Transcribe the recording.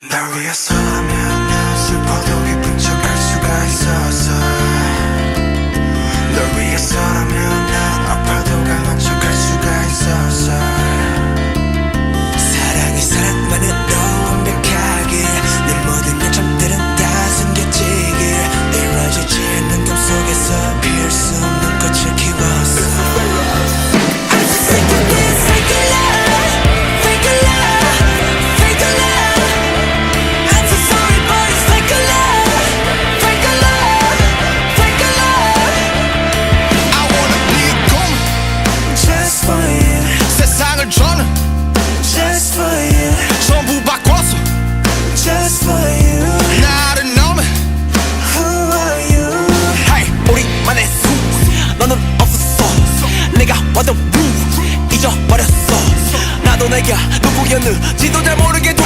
Now we are so 완전 잊어버렸어. 나도 내가 누구였는지도 잘 모르게 됐